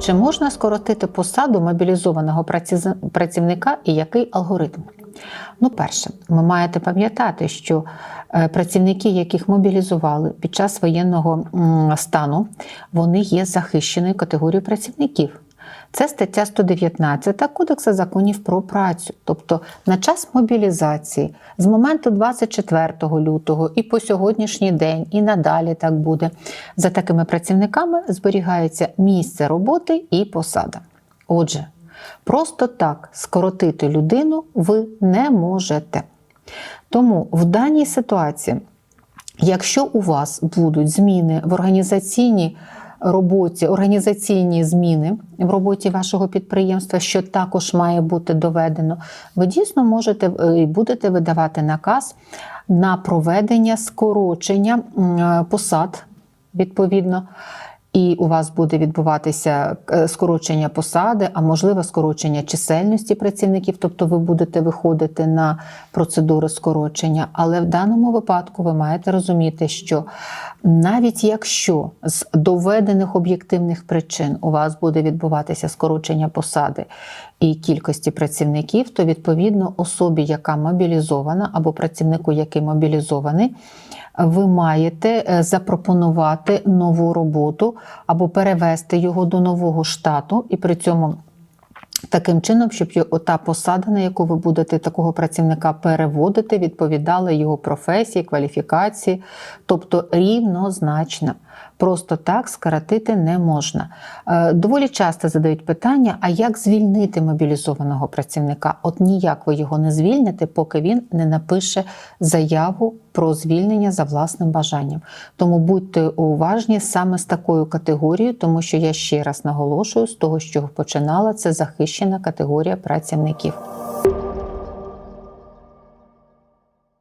Чи можна скоротити посаду мобілізованого працівника і який алгоритм? Ну, перше, ви маєте пам'ятати, що е, працівники, яких мобілізували під час воєнного стану, вони є захищеною категорією працівників. Це стаття 119 Кодексу законів про працю. Тобто на час мобілізації з моменту 24 лютого і по сьогоднішній день, і надалі так буде. За такими працівниками зберігається місце роботи і посада. Отже, просто так скоротити людину ви не можете. Тому в даній ситуації, якщо у вас будуть зміни в організаційній роботі, організаційні зміни в роботі вашого підприємства, що також має бути доведено, ви дійсно можете е, і будете видавати наказ на проведення скорочення е, посад відповідно. І у вас буде відбуватися е, скорочення посади, а можливо скорочення чисельності працівників, тобто ви будете виходити на процедури скорочення. Але в даному випадку ви маєте розуміти, що навіть якщо з доведених об'єктивних причин у вас буде відбуватися скорочення посади і кількості працівників, то відповідно особі, яка мобілізована, або працівнику, який мобілізований, ви маєте е, запропонувати нову роботу або перевести його до нового штату, і при цьому таким чином, щоб та посада, на яку ви будете такого працівника переводити, відповідала його професії, кваліфікації, тобто рівнозначно. Просто так скоротити не можна. Е, Доволі часто задають питання: а як звільнити мобілізованого працівника? От ніяк ви його не звільните, поки він не напише заяву про звільнення за власним бажанням. Тому будьте уважні саме з такою категорією, тому що я ще раз наголошую з того, з чого починала, це захищена категорія працівників.